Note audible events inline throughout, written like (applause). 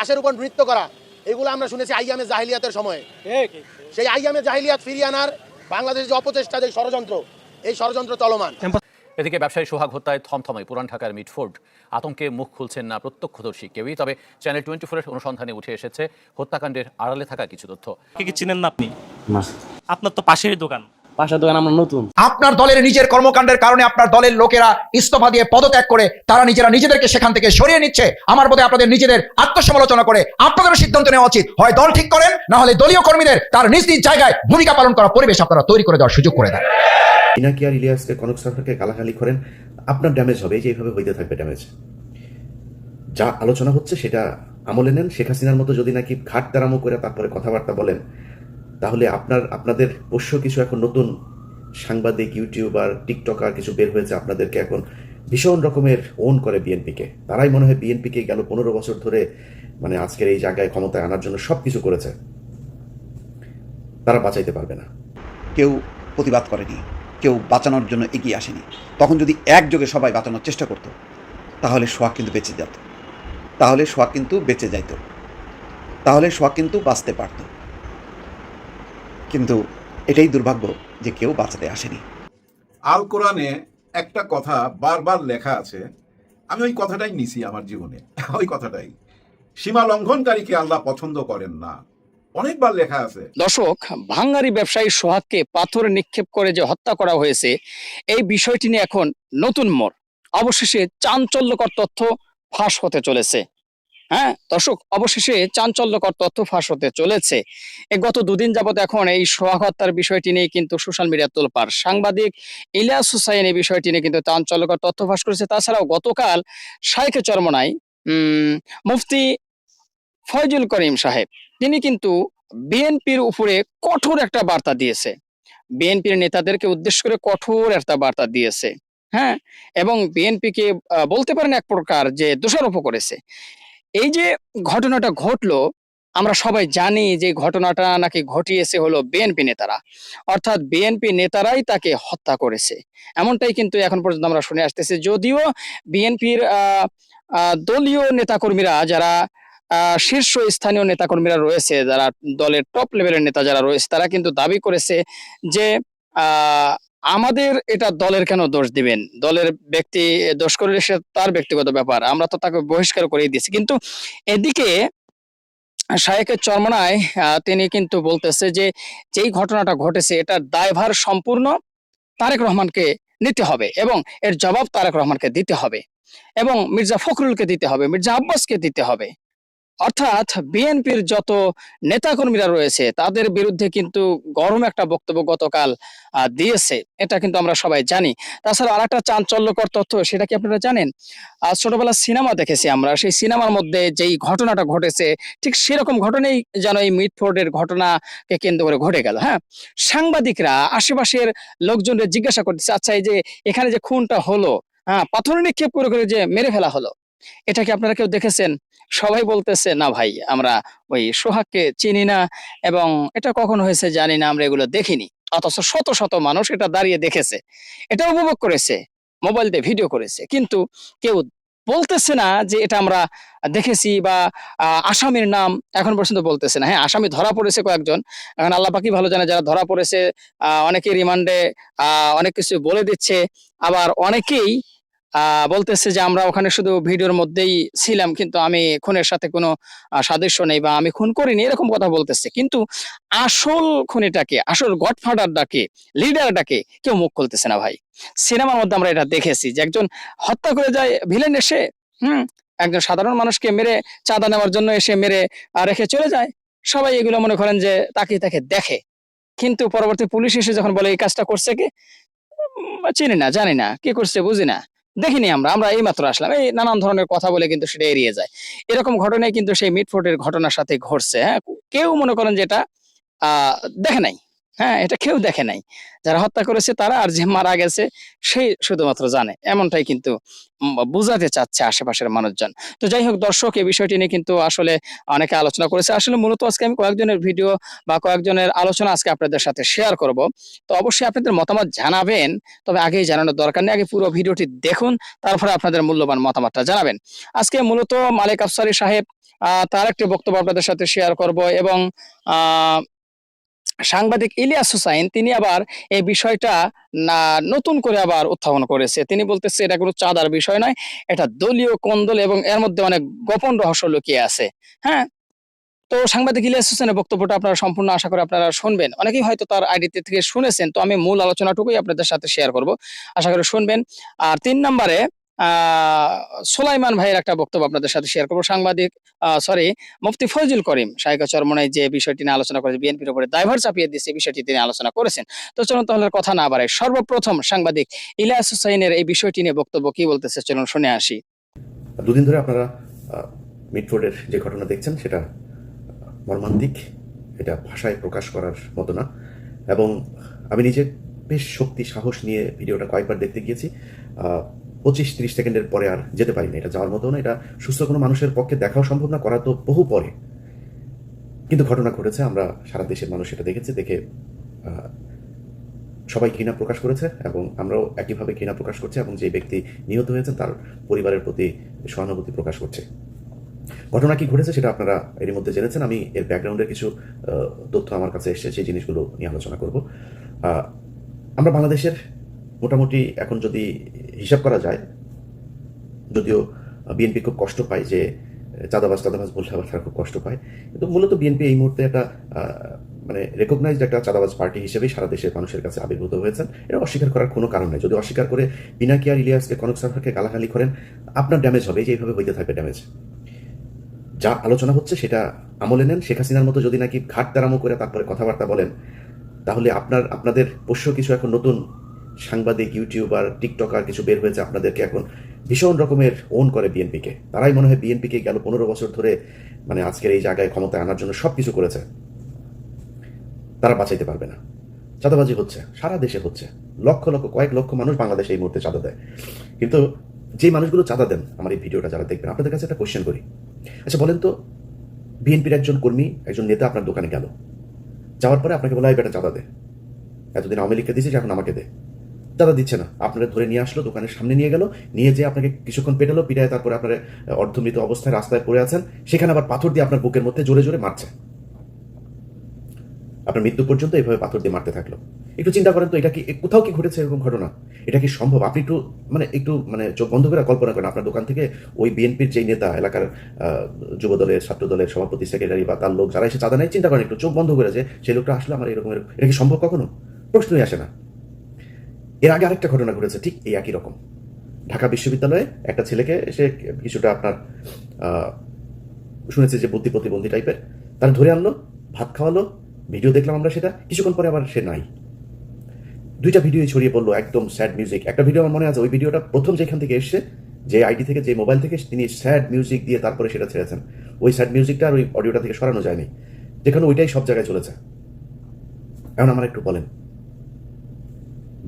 লাশের উপর নৃত্য করা এগুলো আমরা শুনেছি আইয়ামে জাহিলিয়াতের সময়ে। সেই আইয়ামে জাহিলিয়াত ফিরিয়ে আনার বাংলাদেশের যে অপচেষ্টা যে ষড়যন্ত্র এই ষড়যন্ত্র চলমান। এদিকে ব্যবসায়ী সোহাগ হত্যায় থমথমায় পুরান ঢাকার মিটফোর্ড আতঙ্কে মুখ খুলছেন না প্রত্যক্ষদর্শী কেউই তবে চ্যানেল টোয়েন্টি ফোরের অনুসন্ধানে উঠে এসেছে হত্যাকাণ্ডের আড়ালে থাকা কিছু তথ্য। কে কি চিনেন না আপনি? আপনার তো পাশেরই দোকান। পাশের দোকান আমরা নতুন। আপনার দলের নিজের কর্মকাণ্ডের কারণে আপনার দলের লোকেরা ইস্তফা দিয়ে পদত্যাগ করে তারা নিজেরা নিজেদেরকে সেখান থেকে সরিয়ে নিচ্ছে। আমার বোধে আপনাদের নিজেদের আত্মসমালোচনা করে আপনাদেরও সিদ্ধান্ত নেওয়া উচিত। হয় দল ঠিক করেন না হলে দলীয় কর্মীদের তার নিজ নিজ জায়গায় ভূমিকা পালন করার পরিবেশ আপনারা তৈরি করে দেওয়ার সুযোগ করে দেন। ইনাকি আর ইলিয়াসকে কনক সরকারকে গালাগালি করেন আপনার ড্যামেজ হবে এই যে এইভাবে হইতে থাকবে ড্যামেজ যা আলোচনা হচ্ছে সেটা আমলে নেন শেখ হাসিনার মতো যদি নাকি ঘাট তারামো করে তারপরে কথাবার্তা বলেন তাহলে আপনার, আপনাদের অবশ্য কিছু এখন নতুন সাংবাদিক, ইউটিউবার, টিকটকার কিছু বের হয়েছে আপনাদেরকে এখন ভীষণ রকমের ওন করে বিএনপিকে। তারাই মনে হয় বিএনপিকে গেল পনেরো বছর ধরে মানে আজকের এই জায়গায় ক্ষমতায় আনার জন্য সব কিছু করেছে। তারা বাঁচাইতে পারবে না। কেউ প্রতিবাদ করেনি, কেউ বাঁচানোর জন্য এগিয়ে আসেনি। তখন যদি একযোগে সবাই বাঁচানোর চেষ্টা করত, তাহলে সোহাগ কিন্তু বেঁচে যেত। তাহলে সোহাগ কিন্তু বেঁচে যাইত। তাহলে সোহাগ কিন্তু বাঁচতে পারত। কিন্তু এটাই দুর্ভাগ্য যে কেউ বাঁচাতে আসেনি। আল কোরআনে একটা কথা বারবার লেখা আছে আমি ওই কথাটাই নিছি আমার জীবনে (laughs) ওই কথাটাই। সীমা লঙ্ঘনকারীকে আল্লাহ পছন্দ করেন না। অনেকবার লেখা আছে। দর্শক ভাঙ্গারি ব্যবসায়ী সোহাগকে পাথর নিক্ষেপ করে যে হত্যা করা হয়েছে এই বিষয়টি নিয়ে এখন নতুন মোড়। অবশেষে চাঞ্চল্যকর তথ্য ফাঁস হতে চলেছে। হ্যাঁ দর্শক, অবশেষে চাঞ্চল্যকর তথ্য ফাঁস হতে চলেছে। গত দুদিন যাবত এখন এই সোহাগ হত্যার বিষয়টি নিয়ে কিন্তু সোশ্যাল মিডিয়া তোলপার সাংবাদিক ইলিয়াস হুসাইন এই বিষয়টি নিয়ে কিন্তু চাঞ্চল্যকর তথ্য ফাঁস করেছে। তাছাড়াও গতকাল শাইখে চরমনাই, উম, মুফতি ফয়জুল করিম সাহেব, তিনি কিন্তু বিএনপির উপরে কঠোর একটা বার্তা দিয়েছে। বিএনপির নেতাদেরকে উদ্দেশ্য করে কঠোর একটা বার্তা দিয়েছে। হ্যাঁ এবং বিএনপিকে বলতে পারেন এক প্রকার যে দোষারোপ করেছে। এই যে ঘটনাটা ঘটলো, আমরা সবাই জানি যে ঘটনাটা নাকি ঘটিয়েছে হলো বিএনপি নেতারা। অর্থাৎ বিএনপি নেতারাই তাকে হত্যা করেছে। এমনটাই কিন্তু এখন পর্যন্ত আমরা শুনে আসতেছি। যদিও বিএনপির দলীয় নেতাকর্মীরা যারা শীর্ষ স্থানীয় নেতাকর্মীরা রয়েছে, যারা দলের টপ লেভেলের নেতা যারা রয়েছে, তারা কিন্তু দাবি করেছে যে আমাদের এটা দলের কেন দোষ দিবেন? দলের ব্যক্তি দোষ করলে সে তার ব্যক্তিগত ব্যাপার। আমরা তো তাকে বহিষ্কার করে দিয়েছি। কিন্তু এদিকে শায়েকের চরমনায় তিনি কিন্তু বলতেছে যে, যেই ঘটনাটা ঘটেছে, এটার দায়ভার সম্পূর্ণ তারেক রহমানকে নিতে হবে এবং এর জবাব তারেক রহমানকে দিতে হবে এবং মির্জা ফখরুলকে দিতে হবে, মির্জা আব্বাসকে দিতে হবে। অর্থাৎ বিএনপির যত নেতাকর্মীরা রয়েছে, তাদের বিরুদ্ধে কিন্তু গরম একটা বক্তব্য গতকাল দিয়েছে। এটা কিন্তু আমরা সবাই জানি। তাছাড়া আর একটা চাঞ্চল্যকর তথ্য, সেটা কি আপনারা জানেন? আজ ছোটবেলা সিনেমা দেখেছি আমরা। সেই সিনেমার মধ্যে যেই ঘটনাটা ঘটেছে, ঠিক সেরকম ঘটনাই যেন এই মিটফোর্ডের ঘটনাকে কেন্দ্র করে ঘটে গেল হ্যাঁ? সাংবাদিকরা, আশেপাশের লোকজনদের জিজ্ঞাসা করতেছে আচ্ছা এই যে এখানে যে খুনটা হলো হ্যাঁ পাথর নিক্ষেপ করে করে যে মেরে ফেলা হলো এটা কি আপনারা কেউ দেখেছেন? সবাই বলতেছে, না ভাই, আমরা ওই সোহাগকে চিনি না এবং এটা কখন হয়েছে জানি না, আমরা এগুলো দেখিনি। অথচ শত শত মানুষ এটা দাঁড়িয়ে দেখেছে। এটা উপভোগ করেছে, মোবাইল দিয়ে ভিডিও করেছে। কিন্তু কেউ বলতেছে না যে এটা আমরা দেখেছি বা আসামির নাম এখন পর্যন্ত বলতেছে না। হ্যাঁ আসামি ধরা পড়েছে কয়েকজন। এখন আল্লাহ পাকি ভালো জানে, যারা ধরা পড়েছে অনেকে রিমান্ডে অনেক কিছু বলে দিচ্ছে। আবার অনেকেই বলতেছে যে আমরা ওখানে শুধু ভিডিওর মধ্যেই ছিলাম, কিন্তু আমি খুনের সাথে কোনো সাদৃশ্য নেই বা আমি খুন করিনি, এরকম কথা বলতেছে। কিন্তু আসল খুনিটাকে, আসল গডফাদারটাকে, লিডারটাকে কেউ মুখ খুলতেছে না ভাই। সিনেমার মধ্যে আমরা এটা দেখেছি যে একজন হত্যা করে যায়, ভিলেন এসে, হুম, একজন সাধারণ মানুষকে মেরে, চাঁদা নেওয়ার জন্য এসে মেরে রেখে চলে যায়। সবাই এগুলো মনে করেন যে তাকে তাকে দেখে। কিন্তু পরবর্তী পুলিশ এসে যখন বলে, এই কাজটা করছে কি? চিনি না, জানি না, কি করছে বুঝি না। দেখিনি আমরা আমরা এই মাত্র আসলাম। এই নানান ধরনের কথা বলে কিন্তু সেটা এড়িয়ে যায়। এরকম ঘটনায় কিন্তু সেই মিটফোর্টের ঘটনার সাথে ঘটছে হ্যাঁ? কেউ মনে করেন যেটা আহ, দেখে নাই। হ্যাঁ এটা কেউ দেখে নাই। যারা হত্যা করেছে তারা আর যে মারা গেছে সেই শুধুমাত্র জানে। এমনটাই কিন্তু বোঝাতে চাচ্ছে আশেপাশের মানুষজন। তো যাই হোক, দর্শক, এই বিষয়টি নিয়ে কিন্তু আসলে অনেকে আলোচনা করেছে। আসলে মূলত আজকে আমি কয়েকজনের ভিডিও বা কয়েকজনের আলোচনা আজকে আপনাদের সাথে শেয়ার করব। তো অবশ্যই আপনাদের মতামত জানাবেন, তবে আগেই জানানোর দরকার নেই। আগে পুরো ভিডিওটি দেখুন, তারপরে আপনাদের মূল্যবান মতামতটা জানাবেন। আজকে মূলত মালিক আফসারি সাহেব তার একটি বক্তব্য আপনাদের সাথে শেয়ার করব এবং সাংবাদিক ইলিয়াস হুসাইন, তিনি আবার এই বিষয়টা না, নতুন করে আবার উত্থাপন করেছে। তিনি বলতেছে, এটা কোনো চাঁদার বিষয় নয়, এটা দলীয় কোন্দল এবং এর মধ্যে অনেক গোপন রহস্য লুকিয়ে আছে। হ্যাঁ? তো সাংবাদিক ইলিয়াস হোসেনের বক্তব্যটা আপনারা সম্পূর্ণ আশা করি আপনারা শুনবেন। অনেকেই হয়তো তার আইডিতে থেকে শুনেছেন, তো আমি মূল আলোচনাটুকুই আপনাদের সাথে শেয়ার করব। আশা করি শুনবেন। আর তিন নম্বরে সোলাইমান ভাইয়ের একটা বক্তব্য আপনাদের সাথে শেয়ার করব। সাংবাদিক সরি মুফতি ফয়জুল করিম শাহিকা চরমনায় যে বিষয়টি নিয়ে আলোচনা করেছে, বিএনপির উপরে দায়ভার চাপিয়ে দিচ্ছে বিষয়টি তিনি আলোচনা করেছেন। তো চলুন তাহলে কথা না বাড়াই। সর্বপ্রথম সাংবাদিক ইলিয়াস হুসাইনের এই বিষয়টি নিয়ে বক্তব্য কি বলতেছে, চলুন শুনে আসি। দুদিন ধরে আপনারা মিডফোর্ডের যে ঘটনা দেখছেন, সেটা মর্মান্তিক, এটা ভাষায় প্রকাশ করার মতো না। এবং আমি নিজে বেশ শক্তি, সাহস নিয়ে ভিডিওটা কয়েকবার দেখতে গিয়েছি। পঁচিশ তিরিশ সেকেন্ডের পরে আর যেতে পারিনি এটা যাওয়ার মতো না, এটা সুস্থ কোনো মানুষের পক্ষে দেখাও সম্ভব না, করা তো বহু পরে। কিন্তু ঘটনা ঘটেছে, আমরা সারা দেশের মানুষ এটা দেখেছি, দেখে সবাই ঘৃণা প্রকাশ করেছে এবং আমরাও একইভাবে ঘৃণা প্রকাশ করছি এবং যে ব্যক্তি নিহত হয়েছেন তার পরিবারের প্রতি সহানুভূতি প্রকাশ করছে। ঘটনা কি ঘটেছে সেটা আপনারা এর মধ্যে জেনেছেন, আমি এর ব্যাকগ্রাউন্ডের কিছু তথ্য আমার কাছে এসেছে, সেই জিনিসগুলো নিয়ে আলোচনা করব। আমরা বাংলাদেশের মোটামুটি এখন যদি হিসাব করা যায়, যদিও বিএনপি খুব কষ্ট পায় যে, চাঁদাবাজ চাঁদাবাজ বললে আবার তারা খুব কষ্ট পায়। কিন্তু মূলত বিএনপি এই মুহূর্তে একটা মানে রেকগনাইজড একটা চাঁদাবাজ পার্টি হিসেবেই সারা দেশের মানুষের কাছে আবির্ভূত হয়েছেন। এটা অস্বীকার করার কোনো কারণ নেই। যদি অস্বীকার করে পিনাকি আর ইলিয়াসকে, কনক সারফারকে গালাগালি করেন, আপনার ড্যামেজ হবে। যে এইভাবে হইতে থাকবে ড্যামেজ যা আলোচনা হচ্ছে সেটা আমলে নেন। শেখ হাসিনার মতো যদি নাকি ঘাট তারামো করে তারপরে কথাবার্তা বলেন, তাহলে আপনার, আপনাদের পোষ্য কিছু এখন নতুন সাংবাদিক, ইউটিউবার, টিকটকার কিছু বের হয়েছে আপনাদেরকে এখন ভীষণ রকমের ওন করে বিএনপিকে। তারাই মনে হয় বিএনপিকে গেল পনেরো বছর ধরে মানে আজকের এই জায়গায় ক্ষমতায় আনার জন্য সব কিছু করেছে। তারা বাঁচাইতে পারবে না। চাঁদাবাজি হচ্ছে, সারা দেশে হচ্ছে। লক্ষ লক্ষ, কয়েক লক্ষ মানুষ বাংলাদেশে এই মুহূর্তে চাঁদা দেয়। কিন্তু যে মানুষগুলো চাঁদা দেন, আমার এই ভিডিওটা যারা দেখবেন, আপনাদের কাছে একটা কোয়েশ্চেন করি। আচ্ছা বলেন তো, বিএনপির একজন কর্মী, একজন নেতা আপনার দোকানে গেল। যাওয়ার পরে আপনাকে বলা বেটা, চাঁদা দে। এতদিন আওয়ামী লীগকে দিয়েছিস এখন আমাকে দে। চাঁদা দিচ্ছে না। আপনারা ধরে নিয়ে আসলো, দোকানের সামনে নিয়ে গেল, নিয়ে যেয়ে আপনাকে কিছুক্ষণ পেটালো, পিটায় তারপরে আপনার অর্ধমৃত অবস্থায় রাস্তায় পড়ে আছেন। সেখানে আবার পাথর দিয়ে আপনার বুকের মধ্যে জোরে জোরে মারছে। আপনার মৃত্যু পর্যন্ত এইভাবে পাথর দিয়ে মারতে থাকল। একটু চিন্তা করেন তো, এটা কি কোথাও কি ঘটেছে এরকম ঘটনা? এটা কি সম্ভব? আপনি একটু মানে একটু মানে চোখ বন্ধ করে কল্পনা করেন। আপনার দোকান থেকে ওই বিএনপির যেই নেতা, এলাকার যুব দলের ছাত্র দলের সভাপতি, সেক্রেটারি বা তার লোক যারা এসে চাঁদা নেয়, চিন্তা করেন, একটু চোখ বন্ধ করে যে, সেই লোকটা আসলে আমার এরকম এরকম- এটা কি সম্ভব কখনো? প্রশ্নই আসে না। এর আগে আরেকটা ঘটনা ঘটেছে, ঠিক এই একই রকম। ঢাকা বিশ্ববিদ্যালয়ে একটা ছেলেকে সে কিছুটা আপনার শুনেছে যে বুদ্ধি প্রতিবন্ধী টাইপের। তার ধরে আনলো, ভাত খাওয়ালো, ভিডিও দেখলাম আমরা সেটা, কিছুক্ষণ পরে আবার সে নাই। দুইটা ভিডিও ছড়িয়ে পড়ল, একদম স্যাড মিউজিক একটা ভিডিও আমার মনে আছে, ওই ভিডিওটা প্রথম যেখান থেকে এসছে, যে আইডি থেকে, যে মোবাইল থেকে তিনি স্যাড মিউজিক দিয়ে তারপরে সেটা ছেড়েছেন। ওই স্যাড মিউজিকটা আর ওই অডিওটা থেকে সরানো যায়নি। যেখানে ওইটাই সব জায়গায় চলেছে। এখন আমার একটু বলেন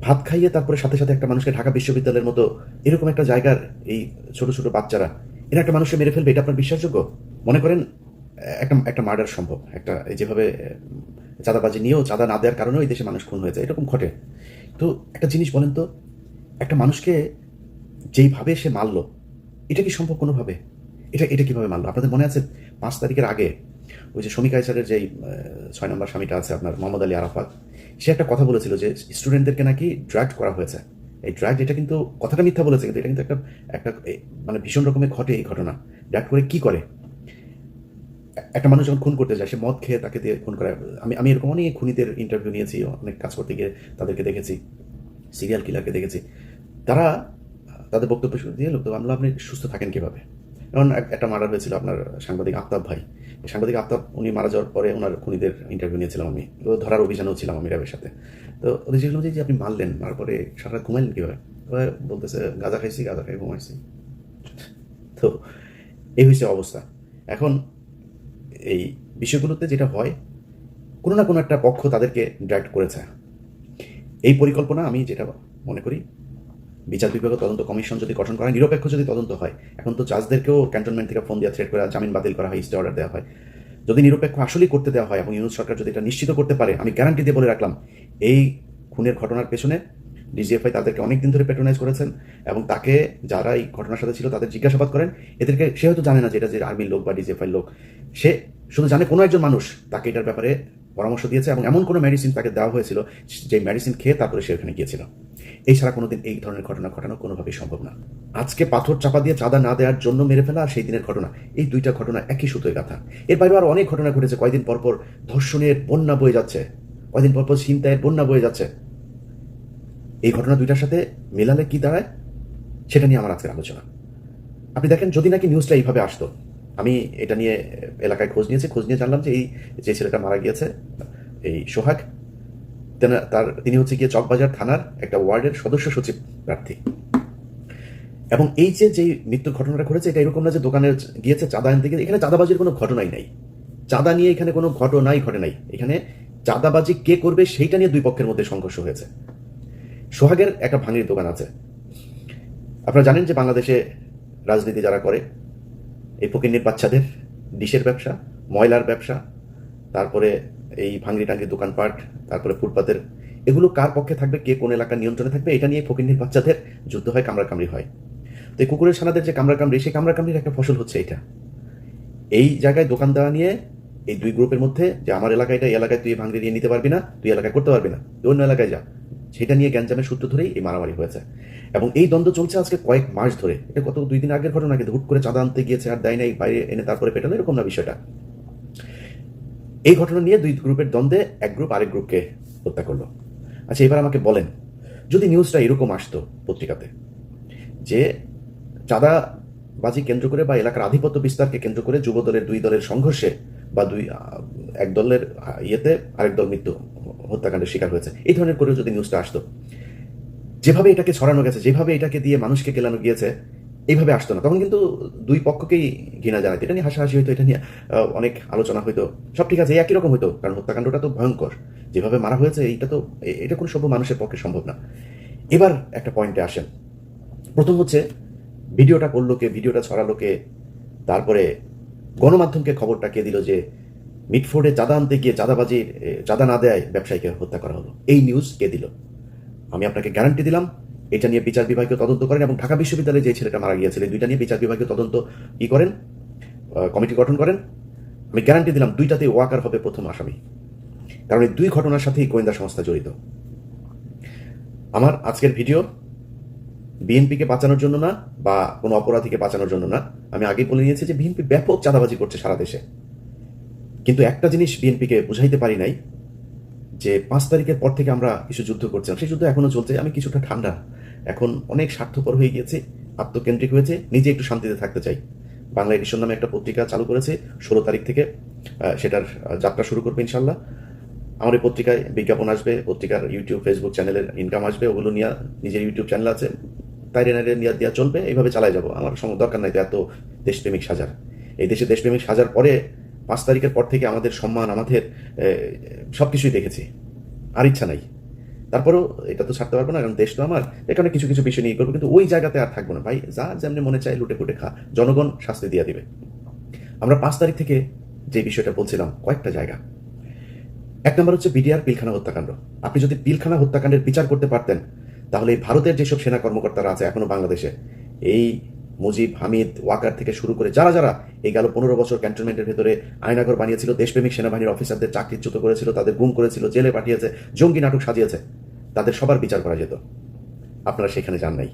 ভাত খাইয়ে তারপরে সাথে সাথে একটা মানুষকে ঢাকা বিশ্ববিদ্যালয়ের মতো এরকম একটা জায়গার এই ছোট ছোট বাচ্চারা, এরা একটা মানুষকে মেরে ফেলবে, এটা আপনার বিশ্বাসযোগ্য? মনে করেন একটা একটা মার্ডার সম্ভব। একটা যেভাবে চাঁদাবাজি নিয়েও চাঁদা না দেওয়ার কারণেও এই দেশে মানুষ খুন হয়ে যায় এরকম ঘটে। তো একটা জিনিস বলেন তো, একটা মানুষকে যেইভাবে সে মারলো, এটা কি সম্ভব কোনোভাবে? এটা এটা কীভাবে মারলো? আপনাদের মনে আছে, পাঁচ তারিখের আগে ওই যে শমী কাইসারের যেই ছয় নম্বর স্বামীটা আছে আপনার, মোহাম্মদ আলী আরাফাত, সে একটা কথা বলেছিল যে স্টুডেন্টদেরকে নাকি ড্রাগ করা হয়েছে। এই ড্রাগ এটা কিন্তু কথাটা মিথ্যা বলেছে, কিন্তু এটা কিন্তু একটা একটা মানে ভীষণ রকমের ঘটে এই ঘটনা। ড্রাগ করে কি করে? একটা মানুষ যখন খুন করতে যায়, সে মদ খেয়ে তাকে দিয়ে খুন করে। আমি আমি এরকম অনেক খুনিদের ইন্টারভিউ নিয়েছি, অনেক কাজ করতে গিয়ে তাদেরকে দেখেছি সিরিয়াল কিলারকে দেখেছি। তারা, তাদের বক্তব্য দিয়ে লোক আমরা আপনি সুস্থ থাকেন কীভাবে? যেমন একটা মার্ডার হয়েছিল আপনার সাংবাদিক আফতাব ভাই। সাংবাদিক আফতাব, উনি মারা যাওয়ার পরে ওনার খুনিদের ইন্টারভিউ নিয়েছিলাম আমি। ধরার অভিযানেও ছিলাম আমি র্যাবের সাথে। তো ওদের জিজ্ঞেস যে আপনি মারলেন, মারার পরে সারা ঘুমাইলেন কীভাবে? বলতেছে, গাঁজা খাইছি, গাঁজা খাই ঘুমাইছি। তো এই হয়েছে অবস্থা। এখন এই বিষয়গুলোতে যেটা হয়, কোনো না কোনো একটা পক্ষ তাদেরকে ডাইরেক্ট করেছে। এই পরিকল্পনা আমি যেটা মনে করি বিচার বিভাগ তদন্ত কমিশন যদি গঠন করা নিরপেক্ষ যদি তদন্ত হয়, এখন তো জাজদেরকেও ক্যান্টনমেন্ট থেকে ফোন দিয়ে থ্রেট করে, জামিন বাতিল করা হয় স্টে অর্ডার দেওয়া হয়। যদি নিরপেক্ষ আসলেই করতে দেওয়া হয় এবং ইউনুস সরকার যদি এটা নিশ্চিত করতে পারে, আমি গ্যারান্টি দিয়ে বলে রাখলাম, এই খুনের ঘটনার পেছনে ডিজিএফআই তাদেরকে অনেক দিন ধরে প্যাট্রোনাইজ করেছেন এবং তাকে যারা এই ঘটনার সাথে ছিল তাদের জিজ্ঞাসাবাদ করেন। এদেরকে, সে হয়তো জানে না যে এটা যে আর্মির লোক বা ডিজিএফআই লোক। সে শুধু জানে কোনো একজন মানুষ, তাকে এটার ব্যাপারে পরামর্শ দিয়েছে এবং এমন কোনো মেডিসিন তাকে দেওয়া হয়েছিল যে মেডিসিন খেয়ে তারপরে সে ওখানে গিয়েছিল। এই ছাড়া কোনোদিন এই ধরনের ঘটনা ঘটানো কোনোভাবেই সম্ভব না। আজকে পাথর চাপা দিয়ে চাঁদা না দেওয়ার জন্য মেরে ফেলা সেই দিনের ঘটনা, এই দুইটা ঘটনা একই সুতোয় গাথা। এর বাইরে আরও অনেক ঘটনা ঘটেছে। কয়দিন পরপর ধর্ষণের বন্যা বয়ে যাচ্ছে। কয়দিন পরপর ছিনতাইয়ের বন্যা বয়ে যাচ্ছে। এই ঘটনা দুইটার সাথে মেলালে কি দাঁড়ায়, সেটা নিয়ে আমার আজকের আলোচনা। আপনি দেখেন, যদি নাকি নিউজটা এইভাবে আসতো আমি এটা নিয়ে এলাকায় খোঁজ নিয়েছি, খোঁজ নিয়ে জানলাম যে এই যে ছেলেটা মারা গিয়েছে, এই সোহাগ তার, তিনি হচ্ছে গিয়ে চকবাজার থানার একটা ওয়ার্ডের সদস্য সচিব প্রার্থী। এবং এই যে যে মৃত্যুর ঘটনাটা ঘটেছে, এটা এরকম না যে দোকানে গিয়েছে চাঁদা আনতে গিয়ে, এখানে চাঁদাবাজির কোনো ঘটনাই নাই। চাঁদা নিয়ে এখানে কোনো ঘটনাই ঘটে নাই। এখানে চাঁদাবাজি কে করবে সেইটা নিয়ে দুই পক্ষের মধ্যে সংঘর্ষ হয়েছে। সোহাগের একটা ভাঙির দোকান আছে। আপনারা জানেন যে বাংলাদেশে রাজনীতি যারা করে এই ফকিন্নির বাচ্চাদের ডিশের ব্যবসা, ময়লার ব্যবসা, তারপরে এই ভাঙড়ি টাঙ্গি দোকানপাট, তারপরে ফুটপাতের, এগুলো কার পক্ষে থাকবে, কে কোন এলাকার নিয়ন্ত্রণে থাকবে, এটা নিয়ে ফকিন্নির বাচ্চাদের যুদ্ধ হয়, কামড়াকামড়ি হয়। তো এই কুকুরের সানাদের যে কামড়াকামড়ি, সেই কামড়াকামড়ির একটা ফসল হচ্ছে এটা। এই জায়গায় দোকান দেওয়া নিয়ে এই দুই গ্রুপের মধ্যে যে আমার এলাকায় এটা এলাকায় তুই ভাঙড়ি দিয়ে নিতে পারবি না, তুই এলাকায় করতে পারবি না, তুই অন্য এলাকায় যা। সেটা নিয়ে গ্যাঞ্জামের সূত্র ধরেই এই মারামারি হয়েছে। এবং এই দ্বন্দ্ব চলছে আজকে কয়েক মাস ধরে। এটা কত দুই দিন আগের ঘটনা, কিন্তু হুট করে চাঁদা আনতে গিয়েছে আর দেয় নাই, বাইরে এনে তারপরে পেটানো এরকম না বিষয়টা। এই ঘটনা নিয়ে দুই গ্রুপের দ্বন্দ্বে এক গ্রুপ আরেক গ্রুপকে হত্যা করল। আচ্ছা এবার আমাকে বলেন, যদি নিউজটা এরকম আসতো পত্রিকাতে, যে চাঁদাবাজি কেন্দ্র করে বা এলাকার আধিপত্য বিস্তারকে কেন্দ্র করে যুব দলের দুই দলের সংঘর্ষে বা দুই এক দলের ইয়েতে আরেক দল মৃত্যু, হত্যাকাণ্ডের শিকার হয়েছে, এই ধরনের করে যদি নিউজটা আসতো যেভাবে এটাকে ছড়ানো গেছে, যেভাবে এটাকে দিয়ে মানুষকে গেলানো গিয়েছে, এইভাবে আসতো না। তখন কিন্তু দুই পক্ষকেই ঘৃণা জানাতো এটা নিয়ে হাসাহাসি হইতো এটা নিয়ে অনেক আলোচনা হইতো সব ঠিক আছে একই রকম হইতো কারণ হত্যাকাণ্ডটা তো ভয়ঙ্কর। যেভাবে মারা হয়েছে, এইটা তো এটা কোনো সভ্য মানুষের পক্ষে সম্ভব না। এবার একটা পয়েন্টে আসেন। প্রথম হচ্ছে, ভিডিওটা করল কে ভিডিওটা ছড়ালো কে তারপরে গণমাধ্যমকে খবরটা কে দিল যে, মিটফোর্ডে চাঁদা আনতে গিয়ে চাঁদাবাজির চাঁদা না দেয় ব্যবসায়ীকে হত্যা করা হলো। এই নিউজ কে দিল। আমি আপনাকে গ্যারান্টি দিলাম, এটা নিয়ে বিচার বিভাগীয় তদন্ত করেন এবং ঢাকা বিশ্ববিদ্যালয়ে যে ছেলেটা মারা গিয়েছিলেন, দুইটা নিয়ে বিচার বিভাগীয় তদন্ত ই করেন কমিটি গঠন করেন। আমি গ্যারান্টি দিলাম, দুইটাতেই ওয়াকার হবে প্রথম আসামি। কারণ এই দুই ঘটনার সাথেই গোয়েন্দা সংস্থা জড়িত। আমার আজকের ভিডিও বিএনপিকে বাঁচানোর জন্য না, বা কোনো অপরাধীকে বাঁচানোর জন্য না, আমি আগেই বলে নিয়েছি যে বিএনপি ব্যাপক চাঁদাবাজি করছে সারা দেশে। কিন্তু একটা জিনিস বিএনপিকে বুঝাইতে পারি নাই যে পাঁচ তারিখের পর থেকে আমরা কিছু যুদ্ধ করছিলাম, সেই যুদ্ধ এখনও চলছে। আমি কিছুটা ঠান্ডা। এখন অনেক স্বার্থপর হয়ে গিয়েছে, আত্মকেন্দ্রিক হয়েছে, নিজে একটু শান্তিতে থাকতে চাই। বাংলা এডিশন নামে একটা পত্রিকা চালু করেছে ষোলো তারিখ থেকে। সেটার যাত্রা শুরু করবে ইনশাল্লাহ আমার এই পত্রিকায় বিজ্ঞাপন আসবে, পত্রিকার ইউটিউব, ফেসবুক চ্যানেলের ইনকাম আসবে, ওগুলো নিয়ে নিজের ইউটিউব চ্যানেল আছে। তাইরে নাইরে নিয়ে দেওয়া চলবে, এইভাবে চালাই যাব। আমার সঙ্গে দরকার নাই এত দেশপ্রেমিক সাজার। এই দেশে দেশপ্রেমিক সাজার পরে পাঁচ তারিখের পর থেকে আমাদের সম্মান, আমাদের সব কিছুই দেখেছি। আর ইচ্ছা নাই। তারপরেও এটা তো ছাড়তে পারব না, কারণ দেশ তো আমার। এখানে কিছু কিছু বিষয় নিয়ে করব, কিন্তু ওই জায়গাতে আর থাকব না। ভাই, যা যেমনি মনে চায় লুটে ফুটে খা, জনগণ শাস্তি দিয়ে দিবে। আমরা পাঁচ তারিখ থেকে যে বিষয়টা বলছিলাম, কয়েকটা জায়গা। এক নম্বর হচ্ছে বিডিআর পিলখানা হত্যাকাণ্ড। আপনি যদি পিলখানা হত্যাকাণ্ডের বিচার করতে পারতেন, তাহলে ভারতের যেসব সেনা কর্মকর্তারা আছে এখনও বাংলাদেশে, এই মুজিব, হামিদ, ওয়াকার থেকে শুরু করে যারা যারা এই গেল পনেরো বছর ক্যান্টনমেন্টের ভেতরে আয়নাঘর বানিয়েছিল, দেশপ্রেমিক সেনাবাহিনীর অফিসারদের চাকরিচ্যুত করেছিল, তাদের গুম করেছিল, জেলে পাঠিয়েছে, জঙ্গি নাটক সাজিয়েছে, তাদের সবার বিচার করা যেত। আপনারা সেখানে যান নাই।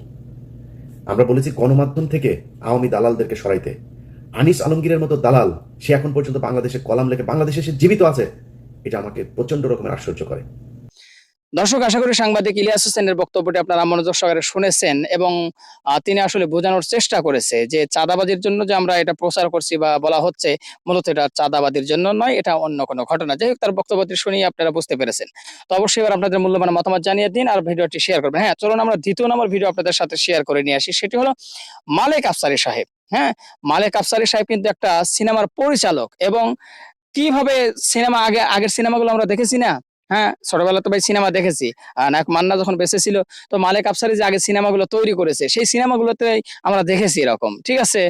আমরা বলেছি গণমাধ্যম থেকে আওয়ামী দালালদেরকে সরাইতে। আনিস আলমগীরের মতো দালাল, সে এখন পর্যন্ত বাংলাদেশে কলাম লেখে, বাংলাদেশে সে জীবিত আছে, এটা আমাকে প্রচণ্ড রকমের আশ্চর্য করে। দর্শক, আশা করি সাংবাদিক ইলিয়াস হোসেনের বক্তব্যটি আপনারা মনোযোগ সহকারে শুনেছেন এবং তিনি আসলে বোঝানোর চেষ্টা করেছে যে চাঁদাবাজির জন্য যে আমরা এটা প্রচার করছি বা বলা হচ্ছে, মূলত এটা চাঁদাবাজির জন্য নয়, এটা অন্য কোনো ঘটনা। যাই হোক, তার বক্তব্যটি শুনেই আপনারা বুঝতে পেরেছেন। তো অবশ্যই এবার আপনাদের মূল্যবান মতামত জানিয়ে দিন আর ভিডিওটি শেয়ার করবেন। হ্যাঁ চলুন আমরা দ্বিতীয় নম্বর ভিডিও আপনাদের সাথে শেয়ার করে নিয়ে আসি। সেটি হলো মালেক আফসারি সাহেব। হ্যাঁ মালেক আফসারি সাহেব কিন্তু একটা সিনেমার পরিচালক এবং কীভাবে সিনেমা আগে, আগের সিনেমাগুলো আমরা দেখেছি না? হ্যাঁ ছোটবেলা তো ভাই সিনেমা দেখেছি। নায়ক মান্না যখন বেঁচে ছিল, তো মালিক আফসারি যে আগে সিনেমাগুলো তৈরি করেছে, সেই সিনেমাগুলোতে আমরা দেখেছি এরকম, ঠিক আছে?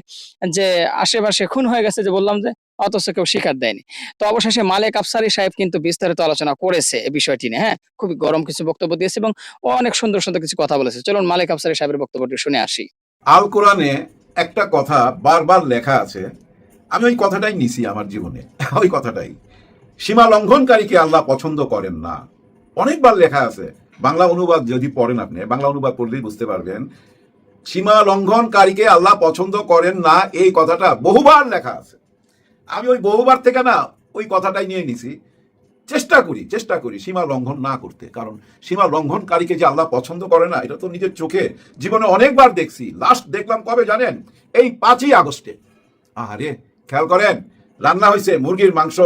যে আশেপাশে খুন হয়ে গেছে যে বললাম যে, অথচ কেউ স্বীকার দেয়নি। তো অবশেষে মালিক আফসারি সাহেব কিন্তু বিস্তারিত আলোচনা করেছে এই বিষয়টি নিয়ে হ্যাঁ? খুবই গরম কিছু বক্তব্য দিয়েছে এবং অনেক সুন্দর সুন্দর কিছু কথা বলেছে। চলুন মালিক আফসারি সাহেবের বক্তব্যটি শুনে আসি। আল কোরআনে একটা কথা বারবার লেখা আছে। আমি ওই কথাটাই নিছি আমার জীবনে, ওই কথাটাই। সীমা লঙ্ঘনকারীকে আল্লাহ পছন্দ করেন না। অনেকবার লেখা আছে, বাংলা অনুবাদ যদি পড়েন আপনি, বাংলা অনুবাদ পড়লেই বুঝতে পারবেন, সীমা লঙ্ঘনকারীকে আল্লাহ পছন্দ করেন না, এই কথাটা বহুবার লেখা আছে। আমি ওই বহুবার থেকে না, ওই কথাটাই নিয়ে নিছি। চেষ্টা করি চেষ্টা করি সীমা লঙ্ঘন না করতে, কারণ সীমা লঙ্ঘনকারীকে যে আল্লাহ পছন্দ করে না, এটা তো নিজের চোখে, জীবনে অনেকবার দেখছি। লাস্ট দেখলাম কবে জানেন? এই পাঁচই আগস্টে। আরে খেয়াল করেন, রান্না হয়েছে, মুরগির মাংস